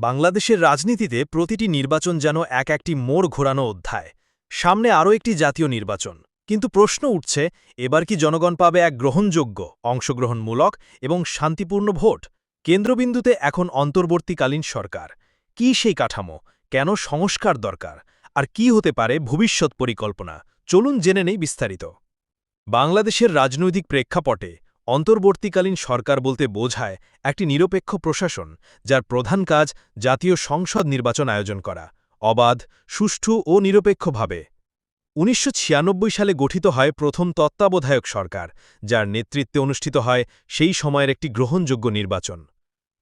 বাংলাদেশের রাজনীতিতে প্রতিটি নির্বাচন যেন এক একটি মোড় ঘোরানো অধ্যায়। সামনে আরও একটি জাতীয় নির্বাচন। কিন্তু প্রশ্ন উঠছে, এবার কি জনগণ পাবে এক গ্রহণযোগ্য, অংশগ্রহণমূলক এবং শান্তিপূর্ণ ভোট? কেন্দ্রবিন্দুতে এখন অন্তর্বর্তীকালীন সরকার। কি সেই কাঠামো? কেন সংস্কার দরকার? আর কি হতে পারে ভবিষ্যৎ পরিকল্পনা? চলুন জেনে নেই বিস্তারিত। বাংলাদেশের রাজনৈতিক প্রেক্ষাপটে অন্তর্বর্তীকালীন সরকার বলতে বোঝায় একটি নিরপেক্ষ প্রশাসন, যার প্রধান কাজ জাতীয় সংসদ নির্বাচন আয়োজন করা, অবাধ, সুষ্ঠু ও নিরপেক্ষভাবে। উনিশশো ছিয়ানব্বই সালে গঠিত হয় প্রথম তত্ত্বাবধায়ক সরকার, যার নেতৃত্বে অনুষ্ঠিত হয় সেই সময়ের একটি গ্রহণযোগ্য নির্বাচন।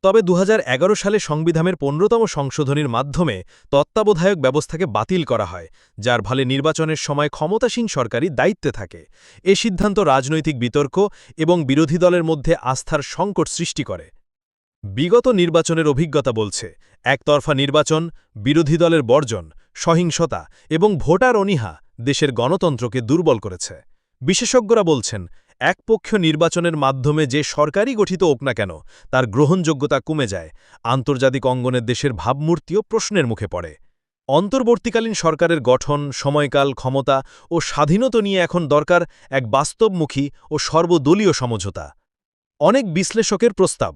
তবে দু হাজার এগারো সালে সংবিধানের পনেরোতম সংশোধনীর মাধ্যমে তত্ত্বাবধায়ক ব্যবস্থাকে বাতিল করা হয়, যার ফলে নির্বাচনের সময় ক্ষমতাসীন সরকারি দায়িত্বে থাকে। এ সিদ্ধান্ত রাজনৈতিক বিতর্ক এবং বিরোধী দলের মধ্যে আস্থার সংকট সৃষ্টি করে। বিগত নির্বাচনের অভিজ্ঞতা বলছে, একতরফা নির্বাচন, বিরোধী দলের বর্জন, সহিংসতা এবং ভোটার অনীহা দেশের গণতন্ত্রকে দুর্বল করেছে। বিশেষজ্ঞরা বলছেন একপক্ষ নির্বাচনের মাধ্যমে যে সরকারই গঠিত হোক না কেন, তার গ্রহণযোগ্যতা কমে যায়। আন্তর্জাতিক অঙ্গনের দেশের ভাবমূর্তিও প্রশ্নের মুখে পড়ে। অন্তর্বর্তীকালীন সরকারের গঠন, সময়কাল, ক্ষমতা ও স্বাধীনতা নিয়ে এখন দরকার এক বাস্তবমুখী ও সর্বদলীয় সমঝোতা। অনেক বিশ্লেষকের প্রস্তাব,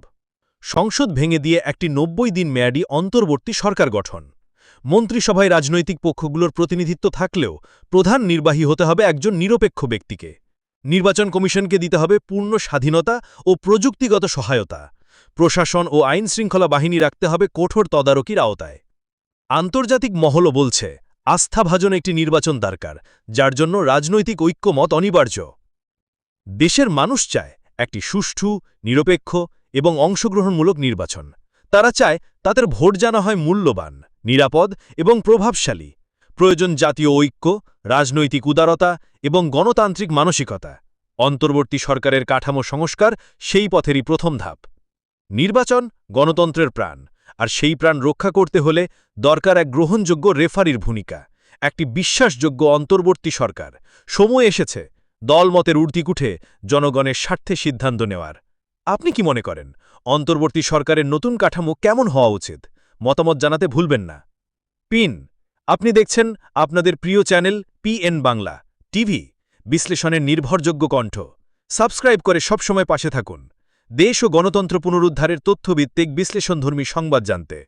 সংসদ ভেঙে দিয়ে একটি নব্বই দিন মেয়াদি অন্তর্বর্তী সরকার গঠন। মন্ত্রিসভায় রাজনৈতিক পক্ষগুলোর প্রতিনিধিত্ব থাকলেও প্রধান নির্বাহী হতে হবে একজন নিরপেক্ষ ব্যক্তিকে। নির্বাচন কমিশনকে দিতে হবে পূর্ণ স্বাধীনতা ও প্রযুক্তিগত সহায়তা। প্রশাসন ও আইন শৃঙ্খলা বাহিনী রাখতে হবে কঠোর তদারকির আওতায়। আন্তর্জাতিক মহলও বলছে আস্থাভাজন একটি নির্বাচন দরকার, যার জন্য রাজনৈতিক ঐক্যমত অনিবার্য। দেশের মানুষ চায় একটি সুষ্ঠু, নিরপেক্ষ এবং অংশগ্রহণমূলক নির্বাচন। তারা চায় তাদের ভোট জানা হয় মূল্যবান, নিরাপদ এবং প্রভাবশালী। প্রয়োজন জাতীয় ঐক্য, রাজনৈতিক উদারতা এবং গণতান্ত্রিক মানসিকতা। অন্তর্বর্তী সরকারের কাঠামো সংস্কার সেই পথেরই প্রথম ধাপ। নির্বাচন গণতন্ত্রের প্রাণ, আর সেই প্রাণ রক্ষা করতে হলে দরকার এক গ্রহণযোগ্য রেফারির ভূমিকা, একটি বিশ্বাসযোগ্য অন্তর্বর্তী সরকার। সময় এসেছে, দলমতের উর্দিকুঠে জনগণের স্বার্থে সিদ্ধান্ত নেওয়ার। আপনি কি মনে করেন, অন্তর্বর্তী সরকারের নতুন কাঠামো কেমন হওয়া উচিত? মতামত জানাতে ভুলবেন না। পিন আপনি দেখছেন আপনাদের প্রিয় চ্যানেল পিএন বাংলা টিভি, বিশ্লেষণের নির্ভরযোগ্য কণ্ঠ। সাবস্ক্রাইব করে সবসময় পাশে থাকুন। দেশ ও গণতন্ত্র পুনরুদ্ধারের তথ্যভিত্তিক বিশ্লেষণধর্মী সংবাদ জানতে।